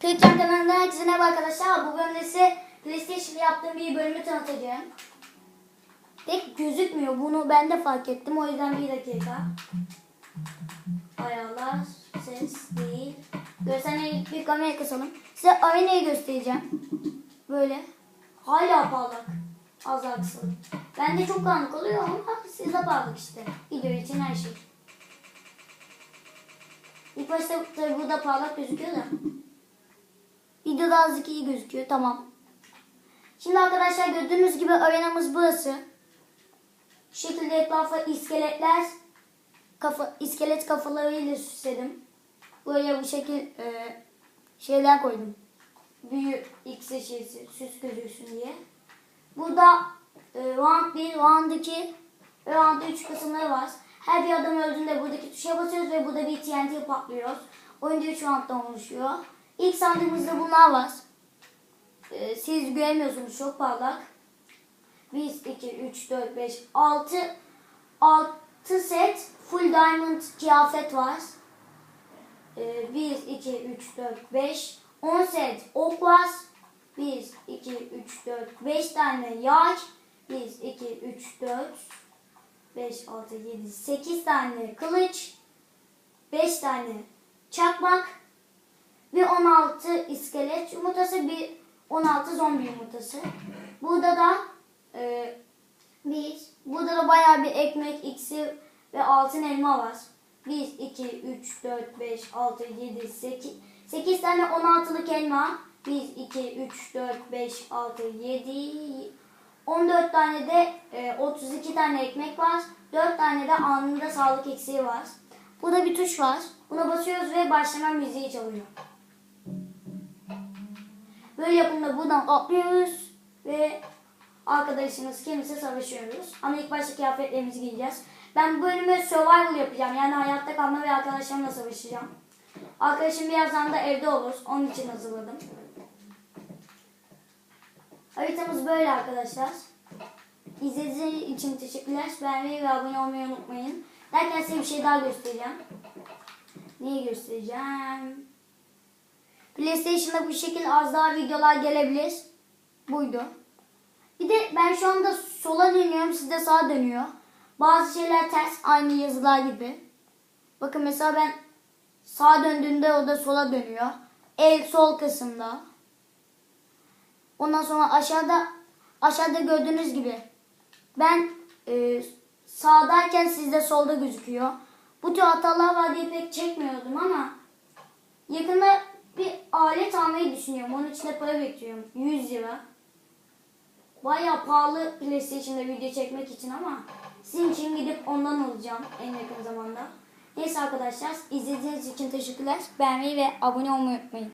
Kırıkcan kanalından herkese merhaba arkadaşlar. Bu bölümde size PlayStation'da yaptığım bir bölümü tanıtacağım. Pek gözükmüyor. Bunu ben de fark ettim. O yüzden bir dakika. Ayarlar, ses değil. Görsene bir kamera kısalım. Size aynayı göstereceğim. Böyle. Hala parlak. Az daha kısalım. Bende çok karanlık oluyor ama sizde parlak işte. Video için her şey. İlk başta burada parlak gözüküyor da. Videoda azıcık iyi gözüküyor. Tamam. Şimdi arkadaşlar gördüğünüz gibi arenamız burası. Şu şekilde etrafa iskeletler kafa, iskelet kafalarıyla süsledim. Buraya bu şekil e, şeyler koydum. Büyü X şeysi süs gözüksün diye. Burada e, round 1, round 2 ve round 3 kısımları var. Her bir adam öldüğünde buradaki tuşa basıyoruz ve burada bir TNT patlıyor. Oyunda 3 rounddan oluşuyor. İlk sandığımızda bunlar var. Ee, siz göremiyorsunuz çok parlak. 1, 2, 3, 4, 5, 6 6 set full diamond kıyafet var. Ee, 1, 2, 3, 4, 5 10 set ok var. 1, 2, 3, 4, 5 tane yay. 1, 2, 3, 4, 5, 6, 7, 8 tane kılıç. 5 tane çakmak ve 16 iskelet yumurtası, bir 16 zombi yumurtası. Burada da e, bir, burada da bayağı bir ekmek, iksir ve altın elma var. 1, 2, 3, 4, 5, 6, 7, 8, 8 tane 16'lık elma. 1, 2, 3, 4, 5, 6, 7, 14 tane de e, 32 tane ekmek var. 4 tane de anında sağlık eksiği var. Burada bir tuş var. Buna basıyoruz ve başlama müziği çalıyor. Böyle yapımda buradan atlıyoruz ve arkadaşımız kimse savaşıyoruz. Ama ilk başta kıyafetlerimizi giyeceğiz. Ben bu bölümü survival yapacağım. Yani hayatta kalma ve arkadaşlarımla savaşacağım. Arkadaşım birazdan da evde olur. Onun için hazırladım. Haritamız böyle arkadaşlar. İzlediğiniz için teşekkürler. Beğenmeyi ve abone olmayı unutmayın. Derken size bir şey daha göstereceğim. Neyi göstereceğim? PlayStation'da bu şekilde az daha videolar gelebilir. Buydu. Bir de ben şu anda sola dönüyorum, siz de sağa dönüyor. Bazı şeyler ters, aynı yazılar gibi. Bakın mesela ben sağa döndüğümde o da sola dönüyor. El sol kısımda. Ondan sonra aşağıda aşağıda gördüğünüz gibi ben e, sağdayken sizde solda gözüküyor. Bu tür hatalar var diye pek düşünüyorum. Onun için de para bekliyorum. 100 lira. Baya pahalı PlayStation'da video çekmek için ama sizin için gidip ondan alacağım en yakın zamanda. Neyse arkadaşlar izlediğiniz için teşekkürler. Beğenmeyi ve abone olmayı unutmayın.